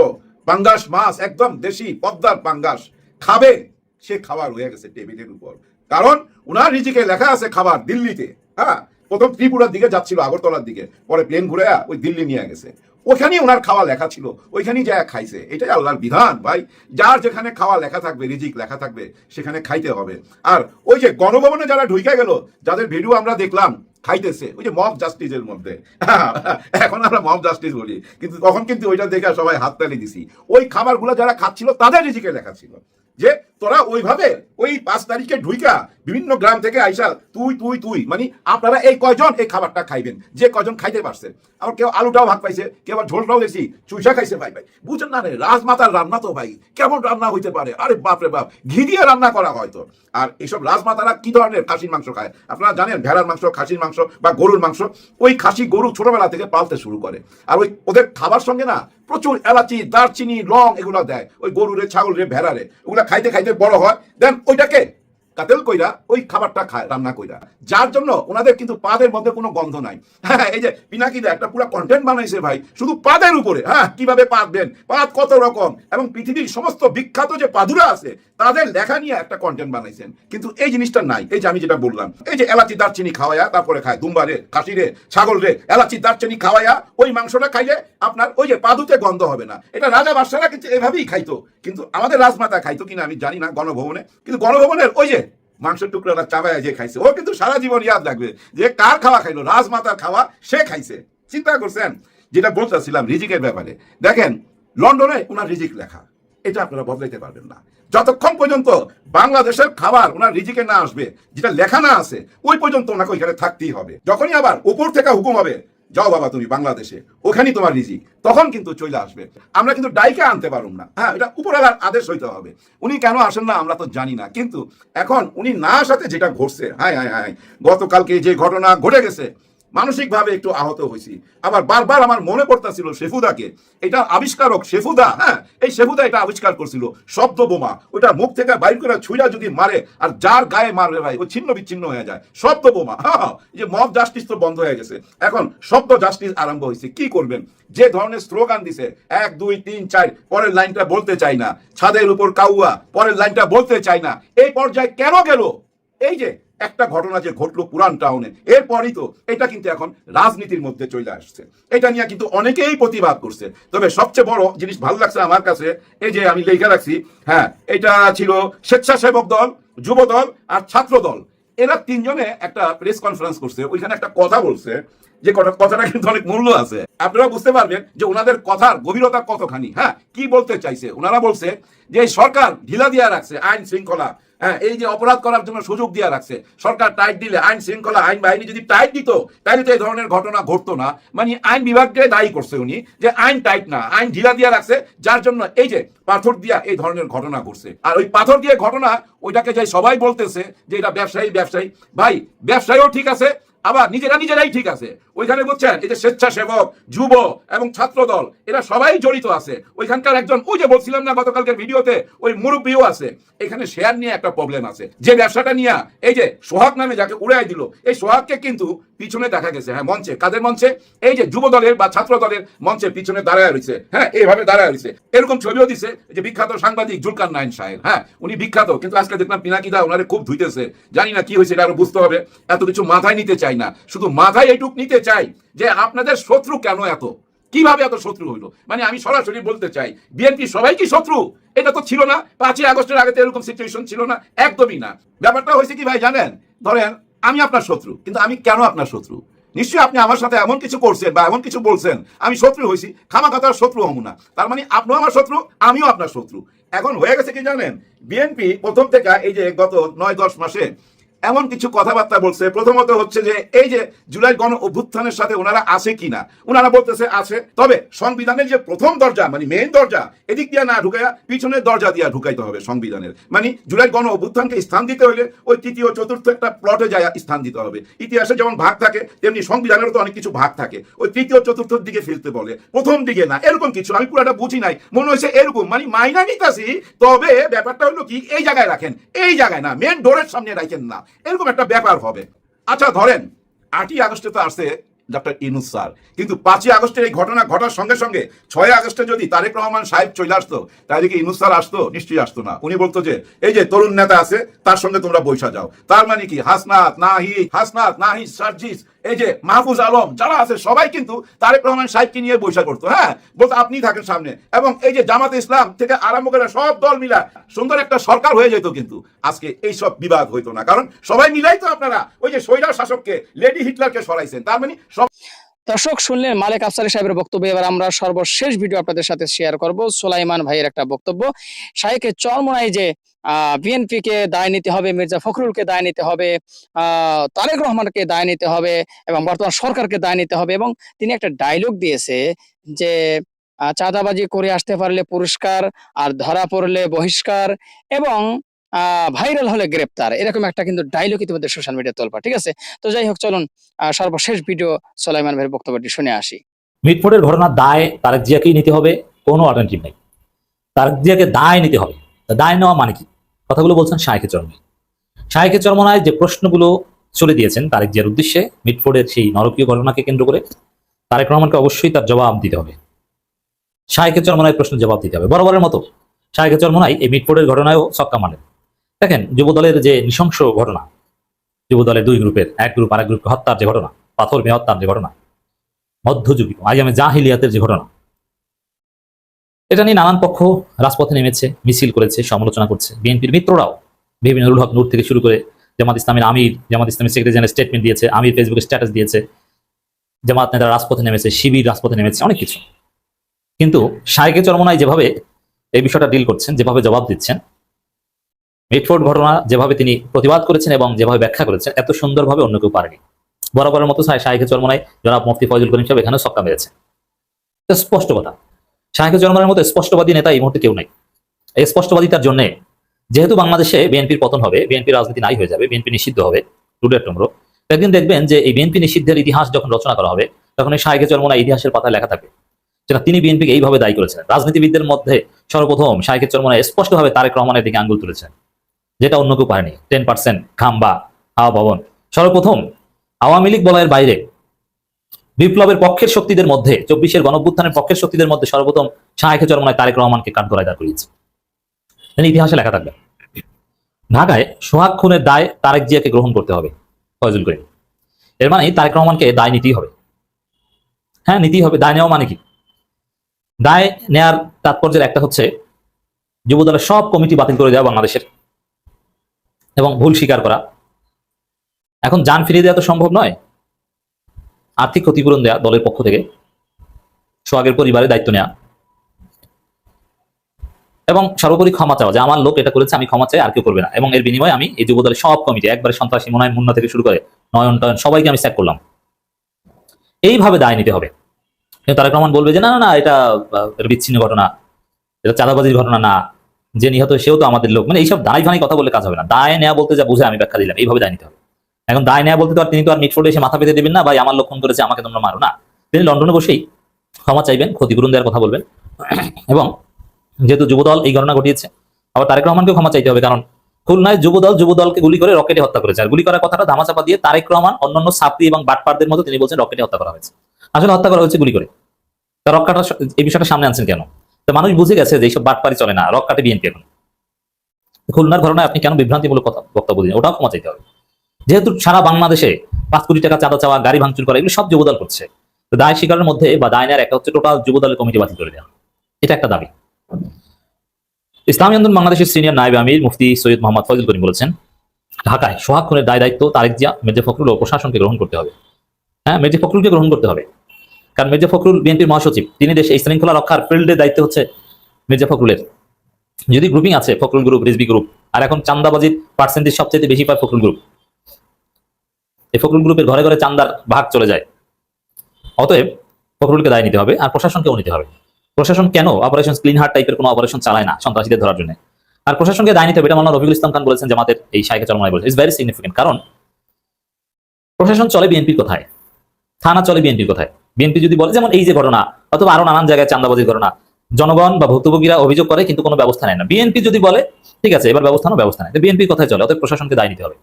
পাঙ্গাস, মাছ, একদম দেশি, পদ্মার পাঙ্গাস। খাবে, সে খাবার হয়ে গেছে টেবিলের উপর। কারণ উনার নিজেকে লেখা আছে খাবার দিল্লিতে হ্যাঁ? প্রথম ত্রিপুরার দিকে যাচ্ছিল, আগরতলার দিকে। পরে প্লেন ঘুরে ওই দিল্লি নিয়ে গেছে। ওখানেই ওনার খাওয়া লেখা ছিল, ওইখানেই যা খাইছে। এটাই আল্লাহর বিধান, ভাই। যার যেখানে খাওয়া লেখা থাকবে, রিজিক লেখা থাকবে, সেখানে খাইতে হবে। আর ওই যে গণভবনে যারা ঢুকে গেল, যাদের ভিডিও আমরা দেখলাম খাইতেছে। ওই যে মব জাস্টিসের মধ্যে। (laughs) এখন আমরা মব জাস্টিস বলি। কিন্তু তখন কিন্তু ওইটা দেখে সবাই হাততালি দিছি। ওই খাবারগুলো যারা খাচ্ছিল, তাদের রিজিকে লেখা ছিল। যে তোরা ওইভাবে ওই পাঁচ তারিখে ঢুইকা বিভিন্ন গ্রাম থেকে আইসা তুই তুই তুই মানে আপনারা এই কয়জন এই খাবারটা খাইবেন? যে কয়জন খাইতে পারছে। আবার কেউ আলুটাও ভাগ পাইছে, কেউ আবার ঝোলটাও বেশি চুইসা খাইছে ভাই ভাই। বুঝছেন না রে, রাজমাতার রান্না তো ভাই, কেমন রান্না হইতে পারে? আরে বাপ রে বাপ, ঘি দিয়ে রান্না করা হয়তো আর এইসব রাজমাতারা কি ধরনের খাসির মাংস খায়? আপনারা জানেন, ভেড়ার মাংস, খাসির মাংস বা গরুর মাংস, ওই খাসি গরু ছোটবেলা থেকে পালতে শুরু করে। আর ওই ওদের খাবার সঙ্গে না প্রচুর এলাচি, দারচিনি, লং এগুলো দেয়। ওই গরুরে ছাগল রে ভেড়ারে, ওগুলা খাইতে খাইতে বড় হয় দেন ওইটাকে কাতেল কইরা ওই খাবারটা খায়, রান্না কইরা। যার জন্য ওনাদের কিন্তু পাদের মধ্যে কোনো গন্ধ নাই। হ্যাঁ এই যে পিনাকিদা একটা পুরো কন্টেন্ট বানাইছে ভাই, শুধু পাদের উপরে হ্যাঁ কীভাবে পাদ দেন, পাদ কত রকম, এবং পৃথিবীর সমস্ত বিখ্যাত যে পাদুরা আছে, তাদের লেখা নিয়ে একটা কন্টেন্ট বানাইছেন। কিন্তু এই জিনিসটা নাই। এই যে আমি যেটা বললাম, এই যে এলাচি দারচিনি খাওয়ায়া, তারপরে খায় দুম্বারে খাসিরে ছাগল রে, এলাচি দারচিনি খাওয়ায়া, ওই মাংসটা খাইলে আপনার ওই যে পাদুতে গন্ধ হবে না। এটা রাজা বাদশারা কিন্তু এভাবেই খাইতো। কিন্তু আমাদের রাজমাতা খাইতো কিনা আমি জানি না গণভবনে। কিন্তু গণভবনের ওই যে মাংসের টুকরাটা চাবায় যে খাইছে। ও কিন্তু সারা জীবন ইয়াদ রাখবে যে কার খাওয়া খাইলো? রাজমাতার খাওয়া সে খাইছে। চিন্তা করছেন? যেটা বলতেছিলাম রিজিকের ব্যাপারে। দেখেন, লন্ডনে ওনার রিজিক লেখা। এটা আপনারা বদলাইতে পারবেন না। যতক্ষণ পর্যন্ত বাংলাদেশের খাবার ওনার রিজিকে না আসবে, যেটা লেখা না আছে, ওই পর্যন্ত ওনাকে ওইখানে থাকতেই হবে। যখনই আবার উপর থেকে হুকুম হবে যাও বাবা তুমি বাংলাদেশে, ওখানেই তোমার রিজিক। তখন কিন্তু চলে আসবে। আমরা কিন্তু ডাইকে আনতে পারুম না। হ্যাঁ এটা উপরালার আদেশ হইতে হবে। উনি কেন আসেন না আমরা তো জানি না। কিন্তু এখন উনি না আসাতে যেটা ঘটছে হ্যাঁ হ্যাঁ হ্যাঁ গতকালকে যে ঘটনা ঘটে গেছে মানসিকভাবে একটু আহত হয়েছি। আবার বারবার আমার মনে পড়তেছিল শেফুদাকে। এটা আবিষ্কারক শেফুদা হ্যাঁ এই শেফুদা এটা আবিষ্কার করছিল। শব্দ বোমা, ওটা মুখ থেকে বাইর করে ছুঁড়া যদি মারে, আর যার গায়ে মারবে ভাই, ও ছিন্ন বিচ্ছিন্ন হয়ে যায়। শব্দ বোমা হ্যাঁ যে মব জাস্টিস তো বন্ধ হয়ে গেছে। এখন শব্দ জাস্টিস আরম্ভ হয়েছে, কি করবেন? যে ধরনের স্লোগান দিছে, এক, দুই, তিন, চার, পরের লাইনটা বলতে চাই না। ছাদের উপর কাউয়া, পরের লাইনটা বলতে চাই না। এই পর্যায়ে কেন গেল? এই যে একটা ঘটনা যে ঘটলো পুরান টাউনে, এরপরই তো এটা কিন্তু এখন রাজনীতির মধ্যে চলে আসছে। এটা নিয়ে কিন্তু অনেকেই প্রতিবাদ করছে। তবে সবচেয়ে বড় জিনিস ভালো লাগছে আমার কাছে, এই যে আমি লেখা রাখছি হ্যাঁ এটা ছিল স্বেচ্ছাসেবক দল, যুব দল আর ছাত্র দল। এরা তিনজনে একটা প্রেস কনফারেন্স করছে, ওইখানে একটা কথা বলছে, যে কথাটা কিন্তু অনেক মূল্য আছে। আপনারা বুঝতে পারবেন যে ওনাদের কথার গভীরতা কতখানি হ্যাঁ কি বলতে চাইছে? ওনারা বলছে যে সরকার ঢিলা দিয়া রাখছে আইন শৃঙ্খলা হ্যাঁ এই যে অপরাধ করার জন্য সুযোগ দিয়া রাখছে। সরকার টাইট দিলে, আইন শৃঙ্খলা, আইন বাহিনী যদি টাইট দিত, তাহলে তো এই ধরনের ঘটনা ঘটতো না। মানে আইন বিভাগকে দায়ী করছে উনি যে আইন টাইট না, আইন ঢিলা দিয়া রাখছে, যার জন্য এই যে পাথর দিয়া এই ধরনের ঘটনা ঘটছে। আর ওই পাথর দিয়ে ঘটনা, ওইটাকে যাই সবাই বলতেছে যে এটা ব্যবসায়ী ব্যবসায়ী, ভাই, ব্যবসায়ীও ঠিক আছে আবার নিজেরা নিজেরাই ঠিক আছে। ওইখানে বুঝছেন এই যে স্বেচ্ছাসেবক, যুব এবং ছাত্র দল এরা সবাই জড়িত আছে। ওইখানকার একজন, ওই যে বলছিলাম না গতকালকের ভিডিওতে, ওই মুরব্বীও আছে। এখানে শেয়ার নিয়ে একটা প্রবলেম আছে। যে ব্যবসাটা নিয়ে, এই যে সোহাগ নামে যাকে উড়াই দিল, এই সোহাগকে কিন্তু পিছনে দেখা গেছে হ্যাঁ মঞ্চে। কাদের মঞ্চে? এই যে যুব দলের বা ছাত্র দলের মঞ্চে পিছনে দাঁড়ায় রয়েছে। হ্যাঁ এইভাবে দাঁড়ায় রয়েছে। এরকম ছবিও দিছে যে বিখ্যাত সাংবাদিক জুলকার নাইন সাহেব। হ্যাঁ উনি বিখ্যাত, কিন্তু আজকে দেখলাম পিনাকিদা ওনারে খুব ধুইতেছে। জানি না কি হয়েছে, এটা আরও বুঝতে হবে। এত কিছু মাথায় নিতে চাই। না। শুধু মাথায় এইটুক নিতে চাই যে আপনাদের শত্রু কেন এত? কীভাবে এত শত্রু হইল? মানে আমি সরাসরি বলতে চাই বিএনপি সবাই কি শত্রু? এটা তো ছিল না। পাঁচই আগস্টের আগে তো এরকম সিচুয়েশন ছিল না। একদমই না। ব্যাপারটা হয়েছে কি ভাই, জানেন? ধরেন, আমি আপনার শত্রু, কিন্তু আমি কেন আপনার শত্রু? নিশ্চয়ই আপনি আমার সাথে এমন কিছু করছেন বা এমন কিছু বলছেন, আমি শত্রু হয়েছি, খামাখাতার শত্রু হব না। তার মানে আপনিও আমার শত্রু, আমিও আপনার শত্রু। এখন হয়ে গেছে কি জানেন? বিএনপি প্রথম থেকে এই যে গত নয় দশ মাসে এমন কিছু কথাবার্তা বলছে। প্রথমত হচ্ছে যে, এই যে জুলাই গণ অভ্যুত্থানের সাথে ওনারা আছে কিনা ওনারা বলতেছে আছে। তবে সংবিধানের যে প্রথম দরজা মানে মেইন দরজা, এদিক দিয়ে না ঢুকাইয়া পিছনের দরজা দিয়ে ঢুকাইতে হবে সংবিধানের। মানে জুলাই গণ অভ্যুত্থানকে স্থান দিতে হলে ওই তৃতীয়, চতুর্থ একটা প্লটে যায় স্থান দিতে হবে। ইতিহাসে যেমন ভাগ থাকে, তেমনি সংবিধানেরও তো অনেক কিছু ভাগ থাকে। ওই তৃতীয়, চতুর্থর দিকে ফেলতে বলে, প্রথম দিকে না, এরকম কিছু, আমি পুরাটা বুঝি নাই। মনে হয়েছে এরকম মানে মাইনা নিতাছি, তবে ব্যাপারটা হলো কি, এই জায়গায় রাখেন, এই জায়গায় না মেন ডোরের সামনে রাখেন না। এরকম একটা ব্যাপার হবে। আচ্ছা ধরেন, আটই আগস্টে তো আসছে ডক্টর ইনুস স্যার। কিন্তু পাঁচই আগস্টের এই ঘটনা ঘটার সঙ্গে সঙ্গে ছয় আগস্টে যদি তারেক রহমান সাহেব চলে আসতো, তাহলে কি ইনুস স্যার আসতো? নিশ্চয়ই আসতো না। উনি বলতো যে, এই যে তরুণ নেতা আছে, তার সঙ্গে তোমরা বৈশা যাও। তার মানে কি? হাসনাত নাহি হাসনাত নাহি সার্জিস এই যে মাহফুজ আলম, যারা আছে, সবাই কিন্তু তারেক রহমান সাহেবকে নিয়ে বৈশা করতো হ্যাঁ? বলতো, আপনি থাকেন সামনে। এবং এই যে জামাতে ইসলাম থেকে আরম্ভ করে সব দল মিলা সুন্দর একটা সরকার হয়ে যেত কিন্তু। আজকে এই সব বিবাদ হইতো না। কারণ সবাই মিলাই তো আপনারা ওই যে সৈরার শাসককে, লেডি হিটলারকে সরাইছেন। তার মানে সব দর্শক, শুনলেন মালিক আফসারি সাহেবের বক্তব্য। এবার আমরা সর্বশেষ ভিডিও আপনাদের সাথে শেয়ার করব সোলাইমান ভাইয়ের একটা বক্তব্য। শাহেকে চরমনাই যে বিএনপি কে দায় নিতে হবে, মির্জা ফখরুলকে দায় নিতে হবে তারেক রহমানকে দায় নিতে হবে এবং বর্তমান সরকারকে দায় নিতে হবে এবং তিনি একটা ডায়লগ দিয়েছে যে চাঁদাবাজি করে আসতে পারলে পুরস্কার, আর ধরা পড়লে বহিষ্কার এবং ভাইরাল হলে গ্রেপ্তার। এরকম একটা কিন্তু ডায়লগ ইতিমধ্যে সোশ্যাল মিডিয়া তোলপা ঠিক আছে? তো যাই হোক, চলুন সর্বশেষ ভিডিও সোলাইমান ভাইয়ের বক্তব্যটি শুনে আসি। মিটফোর্ডের ঘটনার দায় তারেক জিয়াকেই নিতে হবে, কোনো অল্টারনেটিভ নেই। তারেক জিয়াকে দায় নিতে হবে। দায় নেওয়া মানে কি? কথাগুলো বলছেন শাহেকে চরমনায় শাহেকে চরমনায় যে প্রশ্নগুলো চলে দিয়েছেন তারেক জিয়ার উদ্দেশ্যে, মিটফোর্ডের সেই নরকীয় ঘটনাকে কেন্দ্র করে তারেক রহমানকে অবশ্যই তার জবাব দিতে হবে। শাহেকে চরমনায় প্রশ্ন জবাব দিতে হবে। বরাবরের মতো শাহেকে চরমনায় এই মিটফোর্ডের ঘটনায়ও সক্কা মানেন দেখেন, যুবদলের যে নৃশংস ঘটনা, যুবদলের দুই গ্রুপের, এক গ্রুপ আরেক গ্রুপকে হত্যার যে ঘটনা, পাথর মেয়ে হত্যার যে ঘটনা মধ্যযুগীয় আইয়ামে জাহিলিয়াতের যে ঘটনা এটা নিয়ে নানান পক্ষ রাজপথে নেমেছে, মিছিল করেছে, সমালোচনা করছে। বিএনপির মিত্ররাও বিভিন্ন নুরুল হক নূর থেকে শুরু করে জামাত ইসলামের আমির, জামাত ইসলামের সেক্রেটারি জেনারেল স্টেটমেন্ট দিয়েছে, আমির ফেসবুকে স্ট্যাটাস দিয়েছে, জামাত নেতারা রাজপথে নেমেছে, শিবির রাজপথে নেমেছে, অনেক কিছু। কিন্তু সাইকে চরমনায় যেভাবে এই বিষয়টা ডিল করছেন, যেভাবে জবাব দিচ্ছেন, মিটফোর্ড ঘটনা যেভাবে তিনি প্রতিবাদ করেছেন এবং যেভাবে ব্যাখ্যা করেছেন, এত সুন্দরভাবে অন্য কেউ পারেনি। বরাবরের মতো শাহেখে চরমনায় জনাব মুফতি ফয়জুল করিম সাহেব এখানে সক্কা মেরেছে স্পষ্ট কথা। শাহেখে চরমনার মতো স্পষ্টবাদী নেতা এই মুহূর্তে কেউ নাই। এই স্পষ্টবাদিতার জন্য যেহেতু বাংলাদেশে বিএনপির পতন হবে, বিএনপি রাজনীতি নাই হয়ে যাবে, বিএনপি নিষিদ্ধ হবে, টুডের টুমরো। একদিন দেখবেন যে এই বিএনপি নিষিদ্ধের ইতিহাস যখন রচনা করা হবে, তখন এই শাহেখে চরমনা ইতিহাসের পাতায় লেখা থাকবে। যেটা তিনি বিএনপিকে এইভাবে দায়ী করেছিলেন। রাজনীতিবিদদের মধ্যে সর্বপ্রথম শাহেখে চরমনা স্পষ্টভাবে তারেক রহমানের দিকে আঙ্গুল তুলেছেন, যেটা অন্য কেউ পারেনি। টেন পার্সেন্ট খাম্বা হাওয়া ভবন। সর্বপ্রথম আওয়ামী লীগ বলয়ের বাইরে বিপ্লবের পক্ষের শক্তিদের মধ্যে, চব্বিশের গণভ্যুত্থানের পক্ষের শক্তিদের মধ্যে সর্বপ্রথম শাহেখে চরমনায় তারেক রহমানকে কাঠগড়ায় দাঁড় করিয়েছে। ইতিহাসে লেখা থাকবে। ঢাকায় সোহাগ খুনের দায় তারেক জিয়াকে গ্রহণ করতে হবে ফয়জুল করিম এর মানে তারেক রহমানকে দায় নিতেই হবে। হ্যাঁ নিতেই হবে। দায় নেওয়া মানে কি? দায় নেয়ার তাৎপর্যের একটা হচ্ছে, যুবদলের সব কমিটি বাতিল করে দেওয়া বাংলাদেশের এবং ভুল স্বীকার করা। এখন যান ফিরিয়ে দেওয়া তো সম্ভব নয়। আর্থিক ক্ষতিপূরণ দেয়া দলের পক্ষ থেকে। সোহাগের পরিবারের দায়িত্ব নেয়া। এবং সর্বোপরি ক্ষমা চাওয়া, যে আমার লোক এটা করেছে, আমি ক্ষমা চাই, আর কেউ করবে না। এবং এর বিনিময়ে আমি এই যুবদলের সব কমিটি, একবারে সন্ত্রাসী মনোনয়ন মুন্না থেকে শুরু করে নয়ন, টয়ন, সবাইকে আমি স্যাক করলাম। এইভাবে দায় নিতে হবে। কিন্তু তারেক বলবে যে, না না এটা বিচ্ছিন্ন ঘটনা। এটা চাঁদাবাজির ঘটনা না। যে নিহত, সেও তো আমাদের লোক। মানে এইসব দায় ভানি কথা বলে কাজ হবে না। দায় নেওয়া বলতে যা বুঝে আমি ব্যাখ্যা দিলাম। এইভাবে দায় নিতে হবে। এখন দায় নেওয়া বলতে তো আর তিনি তো আর মিটফোর্ডে এসে মাথা পেতে দেবেন না। ভাই, আমার লোক খুন করেছে আমাকে তোমরা মারো না। তিনি লন্ডনে বসেই ক্ষমা চাইবেন, ক্ষতিপূরণ দেওয়ার কথা বলবেন। এবং যেহেতু যুবদল এই ঘটনা ঘটিয়েছে, আবার তারেক রহমানকেও ক্ষমা চাইতে হবে, কারণ খুলনায় যুবদল যুবদলকে গুলি করে রকেটে হত্যা করেছে। আর গুলি করার কথাটা ধামাচাপা দিয়ে তারেক রহমান, অন্যান্য ছাত্রী এবং বাটপারদের মতো তিনি বলছেন, রকেটে হত্যা করা হয়েছে। আসলে হত্যা করা হয়েছে গুলি করে। তা রক্কাটা এই বিষয়টা সামনে আনছেন কেন? তো মানুষ বুঝে গেছে যে এইসব বাটপারি চলে না, রক্কাটে বিএনপি এখন। খুলনার ঘটনায় আপনি কেন বিভ্রান্তিমূলক কথা বক্তব্য দিন ওটাও ক্ষমা চাইতে হবে। যেহেতু সারা বাংলাদেশে পাঁচ কোটি টাকা চাঁদা চাওয়া, গাড়ি ভাঙচুর করা, এগুলো সব যুবদল করছে। দায় স্বীকারের মধ্যে বা দায় নেওয়ার একটা হচ্ছে টোটাল যুব দলের কমিটি বাতিল করে দেওয়া। এটা একটা দাবি। ইসলামী আন্দোলন বাংলাদেশের সিনিয়র নায়েব আমির মুফতি সৈয়দ মোহাম্মদ ফজল করিম বলেছেন, ঢাকায় সোহাগ খুনের দায় দায়িত্ব তারেক জিয়া, মির্জা ফখরুল ও প্রশাসনকে গ্রহণ করতে হবে। হ্যাঁ মির্জা ফখরুলকে গ্রহণ করতে হবে। কারণ মির্জা ফখরুল বিএনপির মহাসচিব, তিনি দেশে এই শৃঙ্খলা রক্ষার ফিল্ডের দায়িত্ব হচ্ছে মির্জা ফখরুলের। যদি গ্রুপিং আছে, ফখরুল গ্রুপ রিজবি গ্রুপ আর এখন চান্দাবাজির পার্সেন্টেজ সবচেয়ে বেশি পায় ফখরুল গ্রুপ এই ফখরুল গ্রুপের ঘরে ঘরে চান্দার ভাগ চলে যায়। অতএব ফখরুলকে দায় নিতে হবে আর প্রশাসনকেও নিতে হবে। প্রশাসন কেন অপারেশন ক্লিন হার্ট টাইপের কোনো অপারেশন চালায় না সন্ত্রাসীদের ধরার জন্য? আর প্রশাসনকে দায় নিতে হবে, এটা মাওলানা রফিকুল ইসলাম খান বলেছেন জামাতের এই শাইখে চরমায় বলেছে। ইটস ভেরি সিগনিফিকেন্ট কারণ প্রশাসন চলে বিএনপির কথায়? থানা চলে বিএনপির কথায়? বিএনপি যদি বলে, যেমন এই যে ঘটনা, অথবা আরও নানান জায়গায় চান্দাবাজির ঘটনা, জনগণ বা ভুক্তভোগীরা অভিযোগ করে কিন্তু কোনো ব্যবস্থা নেয় না। বিএনপি যদি বলে, ঠিক আছে, এবার ব্যবস্থা নাও ব্যবস্থা নেয় বিএনপির কথায় চলে? অতএব প্রশাসনকে দায় নিতে হবে।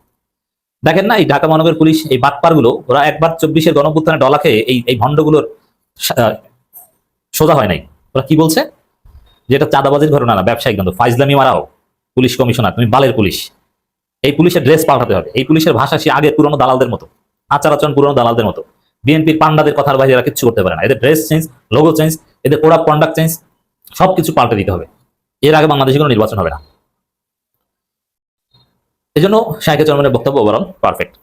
দেখেন না, এই ঢাকা মহানগর পুলিশ এই বাটপারগুলো ওরা একবার চব্বিশের গণপুত্থানে ডলা খেয়ে এই এই ভণ্ডগুলোর সোজা হয় নাই। ওরা কি বলছে? যেটা চাঁদাবাজির ঘটনা না, ব্যবসায়িক দ্বন্দ্ব। ফাইজলামি মারাও পুলিশ কমিশনার, তুমি বালের পুলিশ। এই পুলিশের ড্রেস পাল্টাতে হবে। এই পুলিশের ভাষা সে আগে পুরনো দালালদের মতো আচার আচরণ পুরনো দালালদের মতো। বিএনপির পান্ডাদের কথার বাইরে এরা কিচ্ছু করতে পারে না। এদের ড্রেস চেঞ্জ, লোগো চেঞ্জ, এদের কোড কন্ডাক্ট চেঞ্জ সবকিছু পাল্টে দিতে হবে। এর আগে বাংলাদেশে কোনো নির্বাচন হবে না। এই জন্য শাহেকে চরমানের বক্তব্য ওভারঅল পারফেক্ট।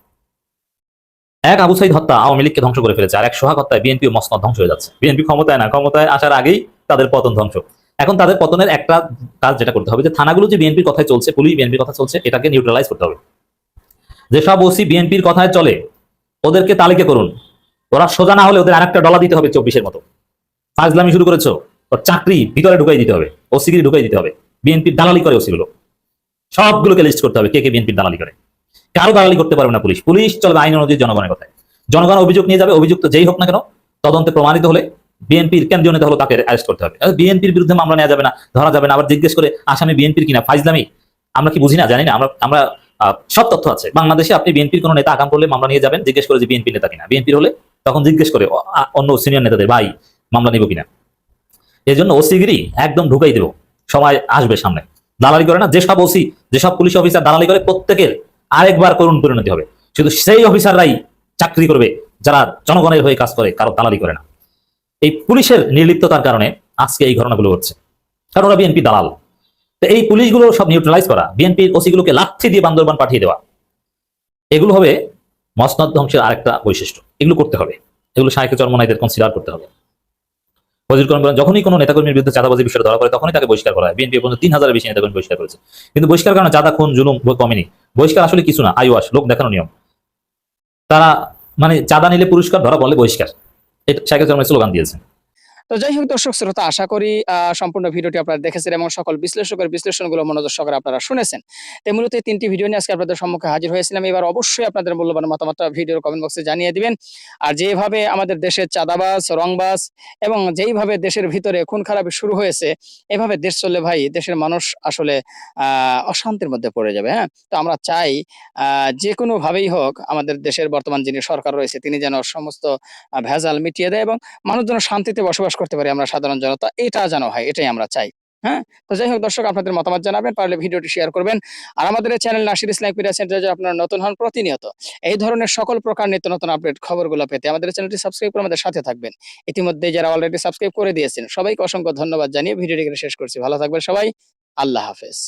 এক আবু সাইদ হত্যা আওয়ামী লীগকে ধ্বংস করে ফেলেছে, আর এক সোহাগ হত্যায় বিএনপি মসনদ ধ্বংস হয়ে যাচ্ছে। বিএনপি ক্ষমতায় না, ক্ষমতায় আসার আগেই তাদের পতন ধ্বংস। এখন তাদের পতনের একটা কাজ যেটা করতে হবে, যে থানাগুলো যে বিএনপির কথায় চলছে, পুলিশ বিএনপির কথা চলছে, এটাকে নিউট্রালাইজ করতে হবে। যেসব ওসি বিএনপির কথায় চলে, ওদেরকে তালিকা করুন। ওরা সোজা না হলে ওদের আরেকটা ডলা দিতে হবে চব্বিশের মতো। ফাজলামি শুরু করেছ, ওর চাকরি ভিতরে ঢুকাই দিতে হবে ওসিগিরি ঢুকাই দিতে হবে। বিএনপির দালালি করে ওসিগুলো। সবগুলোকে লিস্ট করতে হবে কে কে বিএনপির দালালি করে। কারও দালালি করতে পারবে না পুলিশ। পুলিশ চলবে আইন অনুযায়ী জনগণের কথায়। জনগণ অভিযোগ নিয়ে যাবে, অভিযুক্ত যেই হোক না কেন, তদন্তে প্রমাণিত হলে বিএনপির কেন্দ্রীয় নেতা হলো তাকে অ্যারেস্ট করতে হবে। বিএনপির বিরুদ্ধে মামলা নেওয়া যাবে না, ধরা যাবে না। আবার জিজ্ঞেস করে, আসামি বিএনপির কিনা? ফাইজলামি। আমরা কি বুঝি না? জানি না। আমরা আমরা সব তথ্য আছে। বাংলাদেশে আপনি বিএনপির কোনো নেতা আগাম করলে মামলা নিয়ে যাবেন, জিজ্ঞেস করে যে বিএনপি নেতা কিনা। বিএনপির হলে তখন জিজ্ঞেস করে অন্য সিনিয়র নেতাদের ভাই মামলা নিব কিনা? এই জন্য ওসিগিরি একদম ঢুকাই দেবো। সময় আসবে সামনে। দালালি করে না যেসব ওসি যেসব পুলিশ অফিসার দালালি করে প্রত্যেকের আরেকবার করুণ পরিণতি হবে। শুধু সেই অফিসাররাই চাকরি করবে যারা জনগণের হয়ে কাজ করে, কারও দালালি করে না। এই পুলিশের নির্লিপ্ততার কারণে আজকে এই ঘটনাগুলো হচ্ছে কারণ ওরা বিএনপি দালাল। তো এই পুলিশগুলো সব নিউট্রালাইজ করা, বিএনপির ওসিগুলোকে লাথি দিয়ে বান্দরবান পাঠিয়ে দেওয়া, এগুলো হবে মসনদ ধ্বংসের আরেকটা বৈশিষ্ট্য। এগুলো করতে হবে। এগুলো সাহিত্য চর্মনাইদের কনসিডার করতে হবে। করিম বলেন, যখনই কোনো নেতাকর্মীর বিরুদ্ধে চাঁদাবাজি বিষয়ে ধরা পড়ে, তখনই তাকে বহিষ্কার করা হয়। বিএনপি পর্যন্ত তিন হাজারের বেশি নেতাকর্মী বহিষ্কার করেছে। কিন্তু বহিষ্কার কারণে চাঁদা, খুন, জুলুম কমেনি। বহিষ্কার আসলে কিছু না আইওয়াস লোক দেখানো নিয়ম। তারা মানে চাঁদা নিলে পুরস্কার, ধরা বলে বহিষ্কার। এটা সাইকেল স্লোগান দিয়েছেন। তো যাই হোক দর্শক শ্রোতা, আশা করি সম্পূর্ণ ভিডিওটি আপনারা দেখেছেন এবং সকল বিশ্লেষকের বিশ্লেষণগুলো মনোযোগ সহকারে আপনারা শুনেছেন। তো মূলত এই তিনটি ভিডিও নিয়ে আজকে আপনাদের সম্মুখে হাজির হয়েছিলাম। এবার অবশ্যই আপনাদের মূল্যবান মতামত ভিডিওর কমেন্ট বক্সে জানিয়ে দিবেন। আর যেভাবে আমাদের দেশের চাঁদাবাজ, রংবাজ এবং যেইভাবে দেশের ভিতরে খুন খারাপি শুরু হয়েছে, এভাবে দেশ চললে ভাই, দেশের মানুষ আসলে অশান্তির মধ্যে পড়ে যাবে হ্যাঁ? তো আমরা চাই যে কোনো ভাবেই হোক আমাদের দেশের বর্তমান যিনি সরকার রয়েছে, তিনি যেন সমস্ত ভেজাল মিটিয়ে দেয় এবং মানুষ যেন শান্তিতে বসবাস করতে পারি আমরা সাধারণ জনতা, এটা যেন হয়, এটাই আমরা চাই হ্যাঁ? তো যাই হোক দর্শক, আপনাদের মতামত জানাবেন, পারলে ভিডিওটি শেয়ার করবেন। আর আমাদের channel Nasir Islam media centre যে আপনারা নতুন হন প্রতিনিয়ত। এই ধরনের সকল প্রকার নিত্য নতুন আপডেট খবরগুলো পেতে আমাদের চ্যানেলটি সাবস্ক্রাইব করে আমাদের সাথে থাকবেন। ইতিমধ্যে যারা অলরেডি সাবস্ক্রাইব করে দিয়েছেন, সবাইকে অসংখ্য ধন্যবাদ জানিয়ে ভিডিওটি শেষ করছি। ভালো থাকবেন সবাই, আল্লাহ হাফেজ।